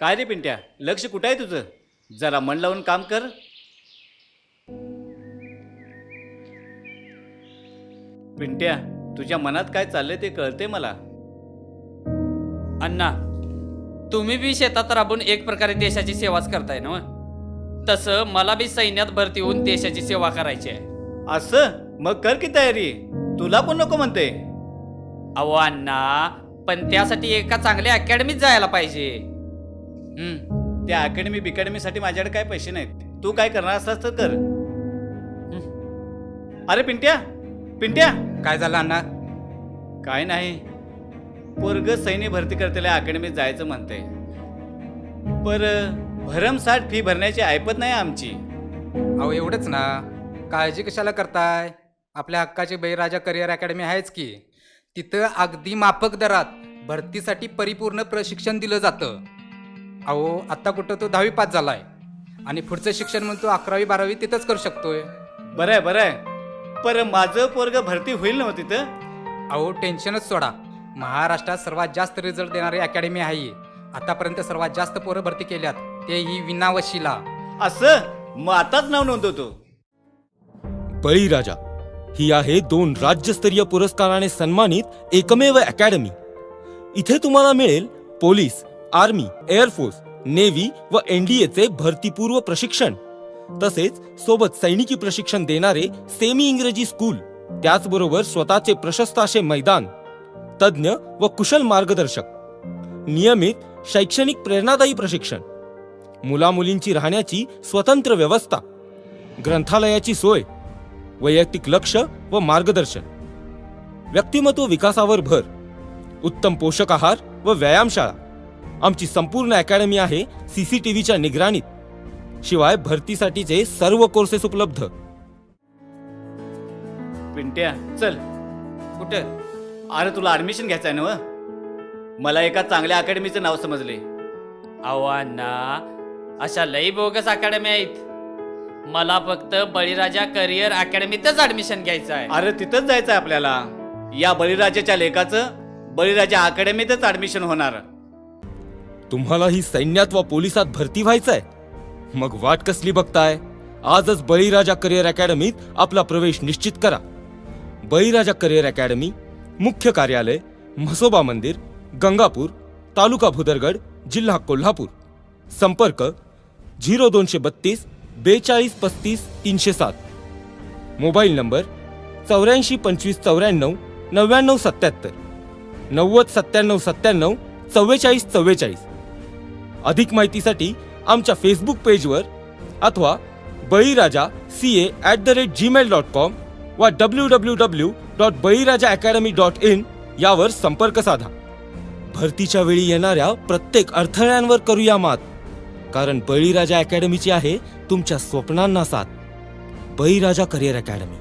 काय रे पिंट्या? लक्ष कुठं आहे तुझं? जरा मन लावून काम कर. पिंट्या तुझ्या मनात काय चाललंय ते कळते मला. अण्णा तुम्ही बी शेतात राबून एक प्रकारे देशाची सेवाच करताय ना तसं मला बी सैन्यात भरती होऊन देशाची सेवा करायची आहे. असं? मग कर की तयारी. तुला पण नको म्हणते अहो अण्णा पण त्यासाठी एका चांगल्या अकॅडमीत जायला पाहिजे. त्या अकॅडमी बिकॅडमीसाठी माझ्याकडे काय पैसे नाहीत? तू काय करणार असलास तर कर. अरे पिंट्या! पिंट्या! काय झालं अण्णा? काय नाही. पोरग सैन्य भरती करतेल्या अकॅडमीत जायचं म्हणते पर भरमसाठ फी भरण्याची ऐपत नाही आमची. अहो एवढंच ना. काळजी कशाला करताय? आपल्या हक्काची बळीराजा करिअर अकॅडमी आहेच की. तिथं अगदी माफक दरात भरतीसाठी परिपूर्ण प्रशिक्षण दिलं जातं. अहो आत्ता कुठं तो दहावी पास झालाय. आणि पुढचं शिक्षण म्हणून तो अकरावी बारावी तिथंच करू शकतोय. बरं आहे बरं आहे. पर माझं पोरग भरती होईल ना हो तिथं? अहो टेन्शनच सोडा. महाराष्ट्रात सर्वात जास्त रिझल्ट देणारी अकॅडमी आहे ही. आतापर्यंत सर्वात जास्त पोरं भरती केल्यात. तेही विनावशीला. असं? मग आताच नाव नोंदवतो. बळीराजा ही आहे दोन राज्यस्तरीय पुरस्काराने सन्मानित एकमेव अकॅडमी इथे तुम्हाला मिळेल पोलीस आर्मी एअरफोर्स नेव्ही व एनडीएचे भरतीपूर्व प्रशिक्षण. तसेच सोबत सैनिकी प्रशिक्षण देणारे सेमी इंग्रजी स्कूल त्याचबरोबर स्वतःचे प्रशस्त असे मैदान तज्ज्ञ व कुशल मार्गदर्शक. नियमित शैक्षणिक प्रेरणादायी प्रशिक्षण. मुलामुलींची राहण्याची स्वतंत्र व्यवस्था. ग्रंथालयाची सोय. वैयक्तिक लक्ष व मार्गदर्शन. व्यक्तिमत्व विकासावर भर. उत्तम पोषक आहार व व्यायामशाळा. आमची संपूर्ण अकॅडमी आहे सीसीटीव्हीच्या निगराणीत. शिवाय भरतीसाठीचे सर्व कोर्सेस उपलब्ध. पिंट्या चल. कुठं? अरे तुला ऍडमिशन घ्यायचं आहे ना व? मला एका चांगल्या अकॅडमीचं नाव समजले. अहो अण्णा अशा लई बोगस अकॅडमी आहेत. मला फक्त बळीराजा करिअर अकॅडमीतच ऍडमिशन घ्यायचं आहे अरे तिथंच जायचं आहे आपल्याला. या बळीराजाच्या लेखाचं बळीराजा अकॅडमीतच ऍडमिशन होणार. तुम्हाला ही सैन्यात व पोलिसात भरती व्हायचंय? मग वाट कसली बघताय? आजच बळीराजा करिअर अकॅडमीत आपला प्रवेश निश्चित करा. बळीराजा करिअर अकॅडमी मुख्य कार्यालय म्हसोबा मंदिर गंगापूर तालुका भुदरगड जिल्हा कोल्हापूर. संपर्क झिरो दोनशे बत्तीस बेचाळीस पस्तीस तीनशे सात. मोबाईल नंबर चौऱ्याऐंशी पंचवीस चौऱ्याण्णव नव्याण्णव सत्याहत्तर. नव्वद सत्त्याण्णव सत्त्याण्णव चव्वेचाळीस चव्वेचाळीस. अधिक माहितीसाठी आमच्या फेसबुक पेजवर अथवा Baliraja C A at the rate Gmail dot com वा W W W dot Baliraja academy dot in यावर संपर्क साधा. भरतीच्या वेळी येणाऱ्या प्रत्येक अडथळ्यांवर करूया मात कारण बळीराजा अकॅडमीची आहे तुमच्या स्वप्नांना साथ. बळीराजा करिअर अकॅडमी